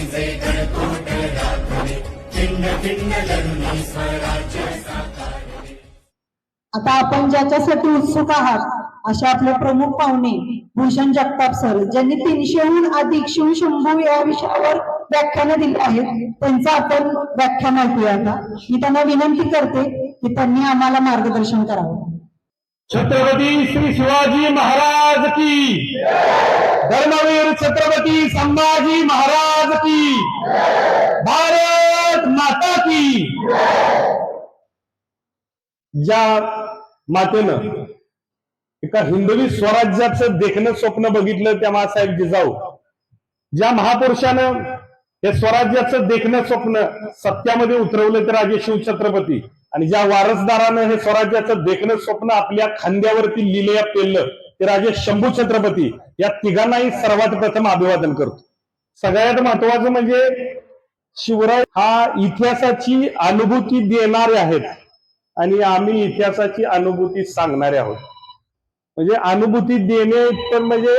जे गणकोट दाखले चिन्ह चिन्ह लढुनी स्वराज्य आता आपण ज्याच्यासाठी उत्सुक आहात असे आपले प्रमुख पाहुणे भूषण जगताप सर ज्यांनी तीनशेहून अधिक शिवशंभू या विषयावर व्याख्यान दिली आहेत त्यांचं आपण व्याख्यान ऐकूया आता मी त्यांना विनंती करते की त्यांनी आम्हाला मार्गदर्शन करावं छत्रपती श्री शिवाजी महाराज की धर्मवीर छत्रपती संभाजी महाराज की. भारत माता की. या मातेनं एका हिंदवी स्वराज्याचं देखणं स्वप्न बघितलं त्या मासाहेब जिजाऊ. ज्या महापुरुषानं हे स्वराज्याचं देखणं स्वप्न सत्यामध्ये उतरवलं तर राजे शिवछत्रपती आणि ज्या वारसदारानं हे स्वराज्याचं देखणं स्वप्न आपल्या खांद्यावरती लिलया पेललं ते राजे शंभू छत्रपती या तिघांनाही सर्वात प्रथम अभिवादन करतो. सगळ्यात महत्वाचं म्हणजे शिवराय हा इतिहासाची अनुभूती देणारे आहेत आणि आम्ही इतिहासाची अनुभूती सांगणारे आहोत. म्हणजे अनुभूती देणे तर म्हणजे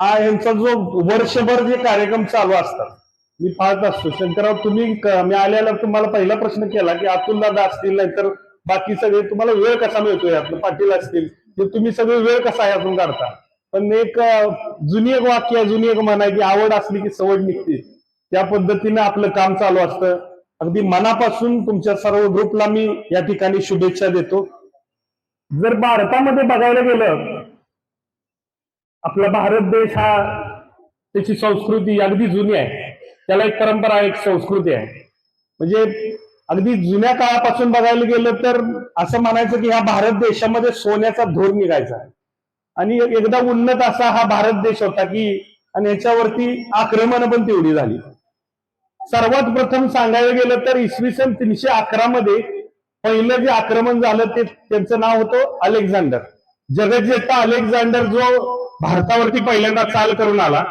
हा यांचा जो वर्षभर जे कार्यक्रम चालू असतात. मी पाहत असतो. शंकरराव तुम्ही मी आल्याला तुम्हाला पहिला प्रश्न केला की अतुल दादा असतील नाहीतर बाकी सगळे तुम्हाला वेळ कसा मिळतो यातनं? पाटील असतील ते तुम्ही सगळे वेळ कसा यातून काढता? पण एक जुनी एक वाक्य जुनी एक म्हणा की आवड असली की सवड निघते. त्या पद्धतीने आपलं काम चालू असतं. अगदी मनापासून तुमच्या सर्व ग्रुपला मी या ठिकाणी शुभेच्छा देतो. जर भारतामध्ये बघायला गेलं आपला भारत देश हा त्याची संस्कृती अगदी जुनी आहे. त्याला एक परंपरा एक संस्कृती आहे. म्हणजे अगदी जुन्या काळापासून बघायला गेलं तर असं म्हणायचं की ह्या भारत देशामध्ये सोन्याचा धोर निघायचा आणि एकदा उन्नत असा हा भारत देश होता की आणि याच्यावरती आक्रमण पण तेवढी झाली. सर्वात प्रथम सांगायला गेलं तर इसवी सन तीनशे अकरा मध्ये पहिलं जे आक्रमण झालं ते त्यांचं नाव होतं अलेक्झांडर. जगज्जेता अलेक्झांडर जो भारतावरती पहिल्यांदा चाल करून आला.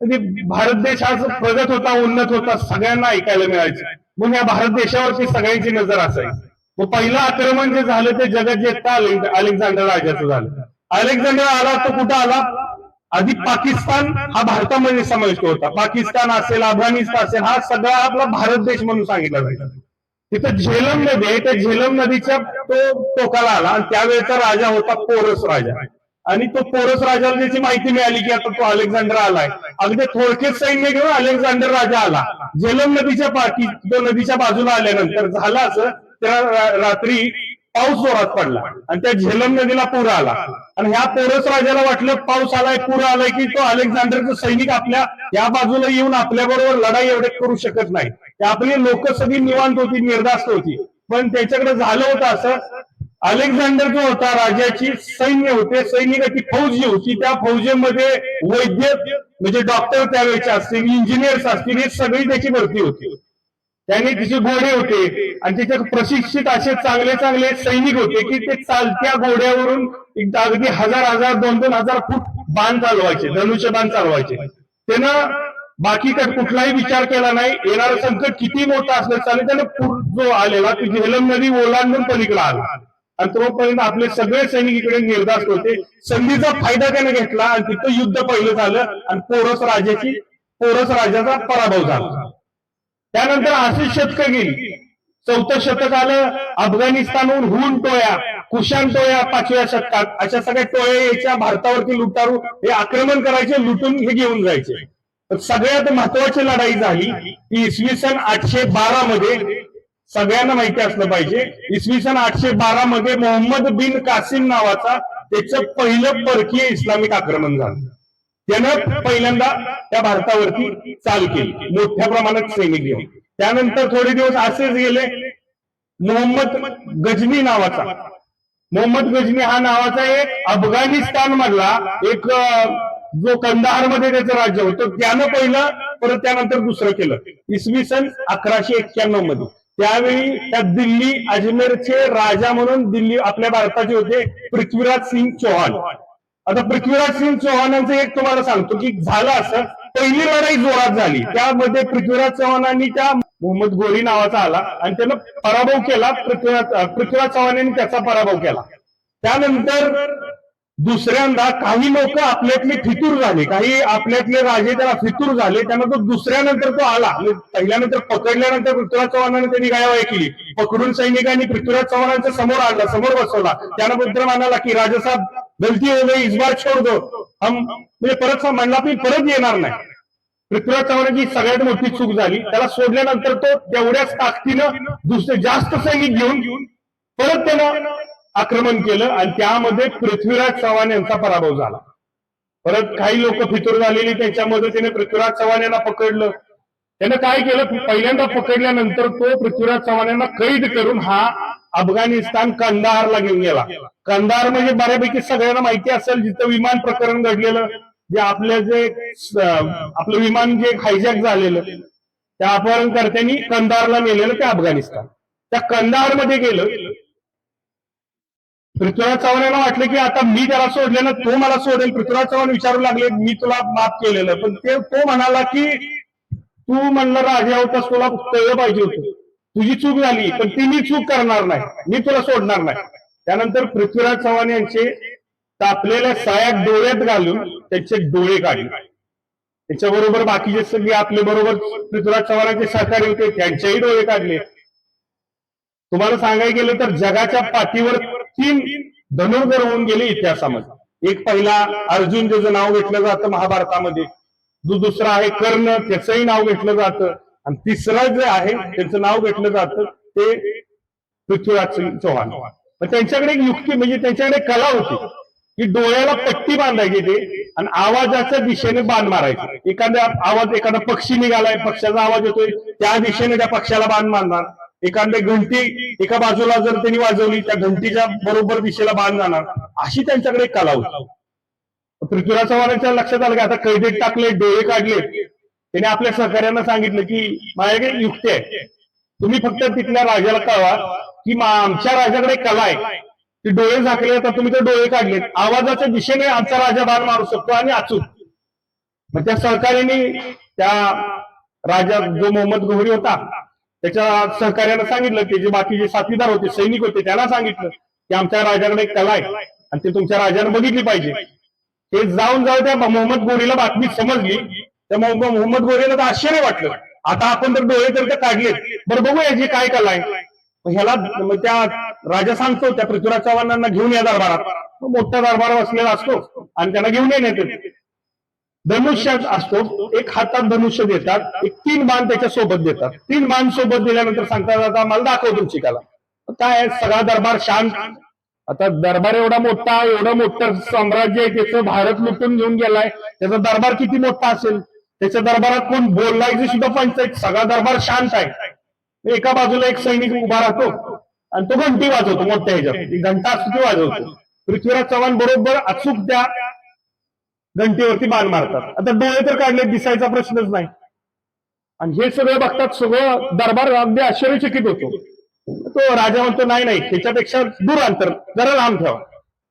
म्हणजे भारत देश हा जो प्रगत होता उन्नत होता सगळ्यांना ऐकायला मिळायचं. मग या भारत देशावरती सगळ्यांची नजर असायची. मग पहिलं आक्रमण जे झालं ते जगज्जेता जे अलेक्झांडर राजाचं झालं. अलेक्झांडर आला तो कुठं आला? आधी पाकिस्तान हा भारतामध्ये समाविष्ट होता. पाकिस्तान असेल अफगाणिस्तान असेल हा सगळा आपला भारत देश म्हणून सांगितला जायचा. तिथं झेलम नदी आहे. त्या झेलम नदीच्या तो टोकाला आला. आणि त्यावेळेचा राजा होता पोरस राजा. आणि तो पोरस राजाला त्याची माहिती मिळाली की आता तो अलेक्झांडर आलाय. अगदी थोडक्यात सैन्य घेऊन अलेक्झांडर राजा आला. झेलम नदीच्या पाठी तो नदीच्या बाजूला आल्यानंतर झालं असं त्या रात्री पाऊस जोरात पडला आणि त्या झेलम नदीला पूर आला. आणि ह्या पोरस राजाला वाटलं पाऊस आलाय पूर आलाय की तो अलेक्झांडरचं सैनिक आपल्या या बाजूला येऊन आपल्या बरोबर लढाई एवढे करू शकत नाही. आपली लोक सगळी निवांत होती निर्धास्त होती. पण त्याच्याकडे झालं होतं असं अलेक्झांडर जो होता राजाची सैन्य होते. सैनिकाची फौज जी होती त्या फौजेमध्ये वैद्य म्हणजे डॉक्टर त्यावेळेचे असतील इंजिनियर्स असतील हे सगळी त्याची भरती होती. त्याने तिचे घोडे होते आणि त्याच्यात प्रशिक्षित असे चांगले चांगले सैनिक होते की ते चालत्या घोड्यावरून एकदा अगदी हजार हजार दोन दोन हजार फूट बाण चालवायचे धनुष्य बाण चालवायचे. त्यानं बाकी काय कुठलाही विचार केला नाही. येणारं संकट किती मोठं असलं चालेल त्यानं जो आलेला की झेलम नदी ओलांडून पलीकडे आला. आणि तोपर्यंत आपले सगळे सैनिक इकडे निर्धास्त होते. संधीचा फायदा त्याने घेतला आणि तिथं युद्ध पहिलं झालं आणि पोरस राजाची पोरस राजाचा पराभव झाला. त्यानंतर अशी शतक गेली. चौथं शतक आलं अफगाणिस्तानहून हुन टोया कुशान टोया पाचव्या शतकात. अशा सगळ्या टोया याच्या भारतावरती लुटारू हे आक्रमण करायचे लुटून हे घेऊन जायचे. तर सगळ्यात महत्वाची लढाई झाली ती इसवी सन आठशे बारा मध्ये सगळ्यांना माहिती असलं पाहिजे. इसवी सन आठशे बारा मध्ये मोहम्मद बिन कासिम नावाचा त्याचं पहिलं परकीय इस्लामिक आक्रमण झालं. त्यानं पहिल्यांदा त्या भारतावरती चाल केली. मोठ्या प्रमाणात सैनिक घेऊन. त्यानंतर थोडे दिवस असेच गेले. मोहम्मद गजनी नावाचा. मोहम्मद गजनी हा नावाचा एक अफगाणिस्तान मधला एक जो कंदाहारमध्ये त्याचं राज्य होतं त्यानं पहिलं परत त्यानंतर दुसरं केलं. इसवी सन अकराशे एक्क्याण्णवमध्ये त्यावेळी त्या दिल्ली अजमेरचे राजा म्हणून दिल्ली आपल्या भारताचे होते पृथ्वीराज सिंग चौहान. आता पृथ्वीराज सिंग चौहानांचं एक तुम्हाला सांगतो की झालं असं पहिली लढाई जोरात झाली. त्यामध्ये पृथ्वीराज चव्हाणांनी त्या मोहम्मद गोरी नावाचा आला आणि त्यानं पराभव केला पृथ्वीराज पृथ्वीराज पृथ्वीराज चव्हाणांनी त्याचा पराभव केला. त्यानंतर दुसऱ्यांदा काही लोक आपल्यातले फितूर झाले काही आपल्यातले राजे त्याला फितूर झाले त्यांना तो दुसऱ्यानंतर तो आला. म्हणजे पहिल्यानंतर पकडल्यानंतर पृथ्वीराज चव्हाणांना त्यांनी गायवाही केली. पकडून सैनिकांनी पृथ्वीराज चव्हाणांच्या समोर आणला समोर बसवला. त्यानं म्हणाला की राजासाहेब गलती हो गई इस बार छोड़ दो. हम म्हणजे परत म्हणला मी परत येणार नाही. पृथ्वीराज चव्हाणांची सगळ्यात मोठी चूक झाली. त्याला सोडल्यानंतर तो तेवढ्याच ताकदीनं दुसरे जास्त सैनिक घेऊन परत त्यानं आक्रमण केलं आणि त्यामध्ये पृथ्वीराज चव्हाण यांचा पराभव झाला. परत काही लोक फितूर झालेली त्यांच्या मदतीने पृथ्वीराज चव्हाण यांना पकडलं. त्यानं काय केलं? पहिल्यांदा पकडल्यानंतर तो पृथ्वीराज चव्हाण यांना कैद करून हा अफगाणिस्तान कंदाहारला घेऊन गेला. कंदाहार म्हणजे बऱ्यापैकी सगळ्यांना माहिती असेल जिथं विमान प्रकरण घडलेलं जे आपलं जे आपलं विमान जे हायजॅक झालेलं त्या अपहरणकर्त्यांनी कंदारला नेलेलं ते अफगाणिस्तान. त्या कंदाहारमध्ये गेलं पृथ्वीराज चव्हाणांना वाटलं की आता मी त्याला सोडले ना तो मला सोडेल. पृथ्वीराज चव्हाण विचारू लागले मी तुला माफ केलेलं. पण ते तो म्हणाला की तू म्हणलं राजा होतास तुला कळलं पाहिजे होतं. तुझी चूक झाली पण ती मी चूक करणार नाही. मी तुला सोडणार नाही. त्यानंतर पृथ्वीराज चव्हाण यांचे तापलेल्या सायात डोळ्यात घालून त्याचे डोळे काढले. त्याच्याबरोबर बाकीचे सगळे आपले बरोबर पृथ्वीराज चव्हाणांचे सहकारी होते त्यांचेही डोळे काढले. तुम्हाला सांगायला गेलं तर जगाच्या पाठीवर तीन धनुर्धर होऊन गेले इतिहासामध्ये. एक पहिला अर्जुन ज्याचं नाव घेतलं जातं महाभारतामध्ये. दुसरा आहे कर्ण त्याचंही नाव घेतलं जातं. आणि तिसरं जे आहे त्याचं नाव घेतलं जातं ते पृथ्वीराज सिंग चौहान. त्यांच्याकडे एक युक्ती म्हणजे त्यांच्याकडे कला होती की डोळ्याला पट्टी बांधायची ते आणि आवाजाच्या दिशेने बाण मारायचे. एखाद्या आवाज एखादा पक्षी निघालाय पक्षाचा आवाज येतोय त्या दिशेने त्या पक्षाला बाण मारणार. एखाद्या घंटी एका बाजूला जर त्यांनी वाजवली त्या घंटीच्या बरोबर दिशेला बाण जाणार. अशी त्यांच्याकडे एक कला होती. पृथ्वीराज चव्हाणांच्या लक्षात आलं की? आता कैदेत टाकले डोळे काढले. त्याने आपल्या सहकार्यांना सांगितलं की माझ्याकडे युक्ती आहे. तुम्ही फक्त तिथल्या राजाला कळवा की आमच्या राजाकडे कला आहे. की डोळे झाकले आता तुम्ही ते डोळे काढले आवाजाच्या दिशेने आमचा राजा बाण मारू शकतो आणि अचूक. मग त्या सहकार्याने त्या राजा जो मोहम्मद गोहरी होता त्याच्या सहकार्यानं सांगितलं की जे बाकीचे साथीदार होते सैनिक होते त्यांना सांगितलं की आमच्या राजाकडे एक कला आहे आणि ते तुमच्या राजाने बघितली पाहिजे. ते जाऊन जाऊन त्या मोहम्मद गोरीला बातमी समजली. त्या मोहम्मद मोहम्मद गोरीला तर आश्चर्य वाटलं. आता आपण तर डोळे तर ते काढलेत. बरं बघू याची काय कला आहे. मग ह्याला मग त्या राजा सांगतो त्या पृथ्वीराज चव्हाणांना घेऊन या दरबारात. मोठा दरबार बसलेला असतो आणि त्यांना घेऊन येण्यात येते. धनुष्य असतो. एक हातात धनुष्य देतात एक तीन बाण त्याच्या सोबत देतात. तीन बाण सोबत दिल्यानंतर सांगतात आता मला दाखव तुमची कला. काय आहे, सगळा दरबार शांत. आता दरबार एवढा मोठा एवढं मोठं साम्राज्य आहे त्याचं भारत लुटून घेऊन गेलाय. त्याचा दरबार किती मोठा असेल? त्याच्या दरबारात कोण बोललाय सुद्धा पंचायत सगळा दरबार शांत आहे. एका बाजूला एक सैनिक उभा राहतो आणि तो घंटी वाजवतो मोठ्या ह्याच्यात. घंटा असतो ती वाजवतो. पृथ्वीराज चव्हाण बरोबर अचूक त्या घंटेवरती बाण मारतात. आता डोळे तर काढले दिसायचा प्रश्नच नाही. आणि हे सगळं बघतात सगळं दरबार अगदी आश्चर्यचकित होतो. तो राजा म्हणतो नाही नाही त्याच्यापेक्षा दूर अंतर जरा लांब ठेवा.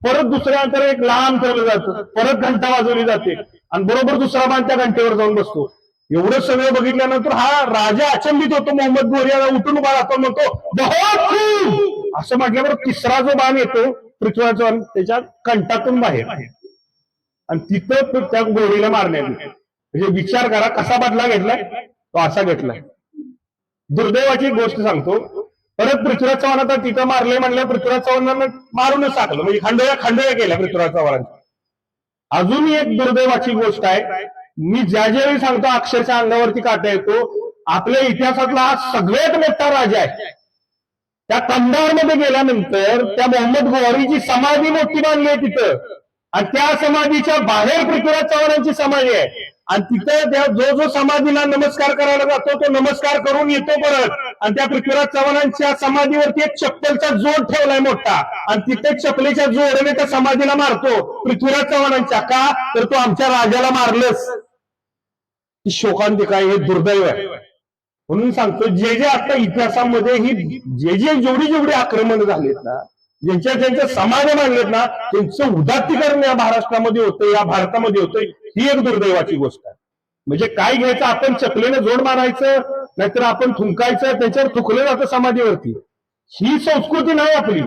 परत दुसऱ्या अंतर एक लांब ठेवलं जातं. परत घंटा वाजवली जाते. आणि बरोबर दुसरा बाण त्या घंटेवर जाऊन बसतो. एवढं सगळं बघितल्यानंतर हा राजा अचंबित होतो. मोहम्मद गोरियाला उठून उभा राहतो म्हणतो असं म्हटल्यावर तिसरा जो बाण येतो पृथ्वीराज त्याच्या कंठातून बाहेर. आणि तिथं तो त्या गोळीला मारण्यात म्हणजे विचार करा कसा बदला घेतलाय? तो असा घेतलाय दुर्दैवाची गोष्ट सांगतो. परत पृथ्वीराज चव्हाण आता तिथं मारले म्हणलं पृथ्वीराज चव्हाणांना मारूनच टाकलं. म्हणजे खंडया खंडया केल्या पृथ्वीराज चव्हाणांच्या. अजून एक दुर्दैवाची गोष्ट आहे. मी ज्या ज्यावेळी सांगतो अक्षरशः अंगावरती काटा येतो. आपल्या इतिहासातला हा सगळ्यात मोठा राजा आहे. त्या कंधारमध्ये गेल्यानंतर त्या मोहम्मद गोहरीची समाधी मोठी बांधली आहे तिथं. आणि त्या समाधीच्या बाहेर पृथ्वीराज चव्हाणांची समाधी आहे. आणि तिथं त्या जो जो समाधीला नमस्कार करायला जातो तो नमस्कार करून येतो परत. आणि त्या पृथ्वीराज चव्हाणांच्या समाधीवरती एक चप्पलचा जोड ठेवलाय मोठा. आणि तिथे चपलेच्या जोडने त्या समाधीला मारतो पृथ्वीराज चव्हाणांच्या. का? तर तो आमच्या राजाला मारलंच शोकांतिका हे दुर्दैव आहे. म्हणून सांगतो जे जे आता इतिहासामध्ये ही जे जे जेवढी जेवढी आक्रमण झालीत ना ज्यांच्या ज्यांच्या समाज मांडलेत ना त्यांचं उदात्तीकरण या महाराष्ट्रामध्ये होतं या भारतामध्ये होतं ही एक दुर्दैवाची गोष्ट आहे. म्हणजे काय घ्यायचं आपण चकलेनं जोड मारायचं नाहीतर आपण थुंकायचं त्याच्यावर थुकलं जातं समाधीवरती. ही संस्कृती नाही आपली.